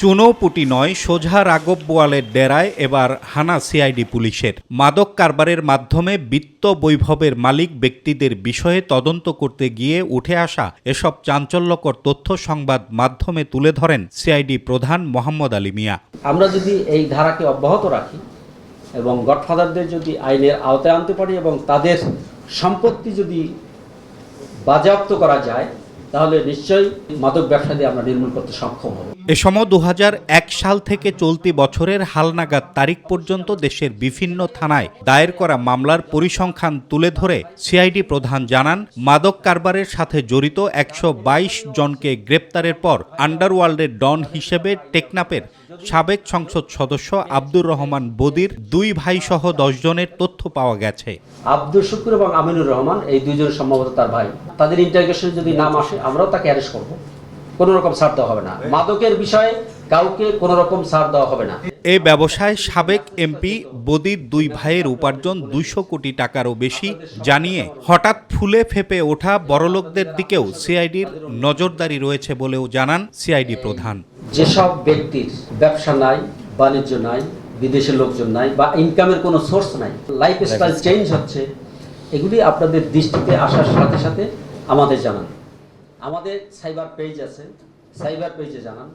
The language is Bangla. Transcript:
চুনোপুটি নয়, সোজা রাগব বোয়ালের ডেরায় এবার হানা সিআইডি পুলিশের। মাদক কারবারের মাধ্যমে বিত্ত বৈভবের মালিক ব্যক্তিদের বিষয়ে তদন্ত করতে গিয়ে উঠে আসা এসব চাঞ্চল্যকর তথ্য সংবাদ মাধ্যমে তুলে ধরেন সিআইডি প্রধান মোহাম্মদ আলী মিয়া। আমরা যদি এই ধারাকে অব্যাহত রাখি এবং গডফাদারদের যদি আইনের আওতায় আনতে পারি এবং তাদের সম্পত্তি যদি বাজেয়াপ্ত করা যায় তাহলে নিশ্চয়ই মাদক ব্যবসা দিয়ে আমরা নির্মূল করতে সক্ষম হব। এ সময় দু হাজার এক সাল থেকে চলতি বছরের হালনাগাদ তারিখ পর্যন্ত দেশের বিভিন্ন থানায় দায়ের করা মামলার পরিসংখ্যান তুলে ধরে সিআইডি প্রধান জানান, মাদক কারবারের সাথে জড়িত একশো বাইশ জনকে গ্রেপ্তারের পর আন্ডারওয়ার্ল্ডের ডন হিসেবে টেকনাপের সাবেক সংসদ সদস্য আব্দুর রহমান বদির দুই ভাই সহ দশ জনের তথ্য পাওয়া গেছে। আব্দুল শুকুর এবং আমিনুর রহমান এই দুইজন সম্ভবত তার ভাই। তাদের ইন্টারগেশনে যদি নাম আসে আমরাও তাকে অ্যারেস্ট করব। কোনো রকম ছাড় দেওয়া হবে না। মাদকের বিষয়ে কাউকে কোনো রকম ছাড় দেওয়া হবে না। ব্যবসায় সাবেক এমপি বদির দুই ভাইয়ের উপার্জন দুইশো কোটি টাকারও বেশি জানিয়ে হঠাৎ ফুলে ফেপে ওঠা বড়লোকদের দিকেও সিআইডির নজরদারি রয়েছে বলেও জানান সিআইডি প্রধান। যেসব ব্যক্তির ব্যবসা নাই বাণিজ্য নাই বিদেশের লোকজন নাই বা ইনকামের কোনো সোর্স নাই লাইফ স্টাইল চেঞ্জ হচ্ছে এগুলি আপনাদের দৃষ্টিতে আসার সাথে সাথে আমাদের জানান। আমাদের সাইবার পেজ আছে সাইবার পেজে জানান।